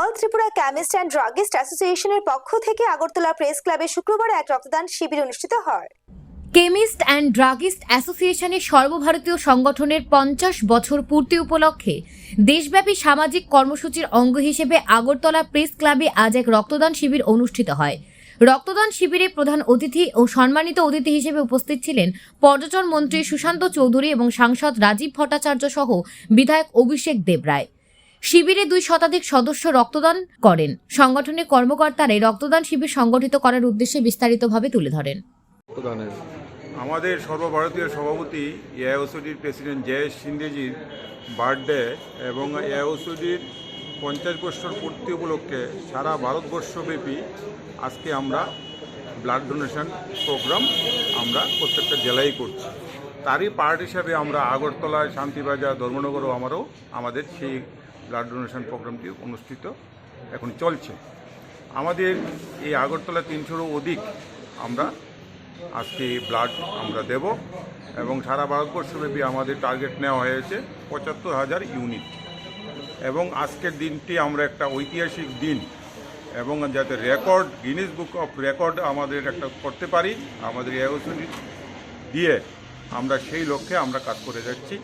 All Tripura chemist and druggist অ্যাসোসিয়েশনের পক্ষ থেকে আগরতলা প্রেস ক্লাবে শুক্রবার এক রক্তদান শিবির অনুষ্ঠিত হয়। কেমিস্ট অ্যান্ড ড্রাগিস্ট অ্যাসোসিয়েশনের সর্বভারতীয় সংগঠনের পঞ্চাশ বছর পূর্তি উপলক্ষে দেশব্যাপী সামাজিক কর্মসূচির অঙ্গ হিসেবে আগরতলা প্রেস ক্লাবে আজ এক রক্তদান শিবির অনুষ্ঠিত হয়। রক্তদান শিবিরে প্রধান অতিথি ও সম্মানিত অতিথি হিসেবে উপস্থিত ছিলেন পর্যটন মন্ত্রী সুশান্ত চৌধুরী এবং সাংসদ রাজীব ভট্টাচার্য সহ বিধায়ক অভিষেক দেবরায়। শিবিরে দুই শতাধিক সদস্য রক্তদান করেন। সংগঠনের কর্মকর্তারা এই রক্তদান শিবির সংগঠিত করার উদ্দেশ্যে বিস্তারিতভাবে তুলে ধরেন। আমাদের সর্বভারতীয় সভাপতি এআইওসিডির প্রেসিডেন্ট জয়েশ সিন্ডেজির বার্থডে এবং এআইওসিডির পঞ্চাশ বছর পূর্তি উপলক্ষে সারা ভারতবর্ষব্যাপী আজকে আমরা ব্লাড ডোনেশন প্রোগ্রাম আমরা প্রত্যেকটা জেলায় করছি। তারই পার্ট হিসাবে আমরা আগরতলায় শান্তিবাজার ধর্মনগরও আমারও আমাদের সেই ব্লাড ডোনেশন প্রোগ্রামটি অনুষ্ঠিত, এখন চলছে। আমাদের এই আগরতলা তিনশোরও অধিক আমরা আজকে ব্লাড আমরা দেব এবং সারা ভারতবর্ষব্যাপী আমাদের টার্গেট নেওয়া হয়েছে পঁচাত্তর হাজার ইউনিট এবং আজকের দিনটি আমরা একটা ঐতিহাসিক দিন এবং যাতে record Guinness book of record আমাদের একটা করতে পারি, আমাদের এই দিয়ে আমরা সেই লক্ষ্যে আমরা কাজ করে যাচ্ছি।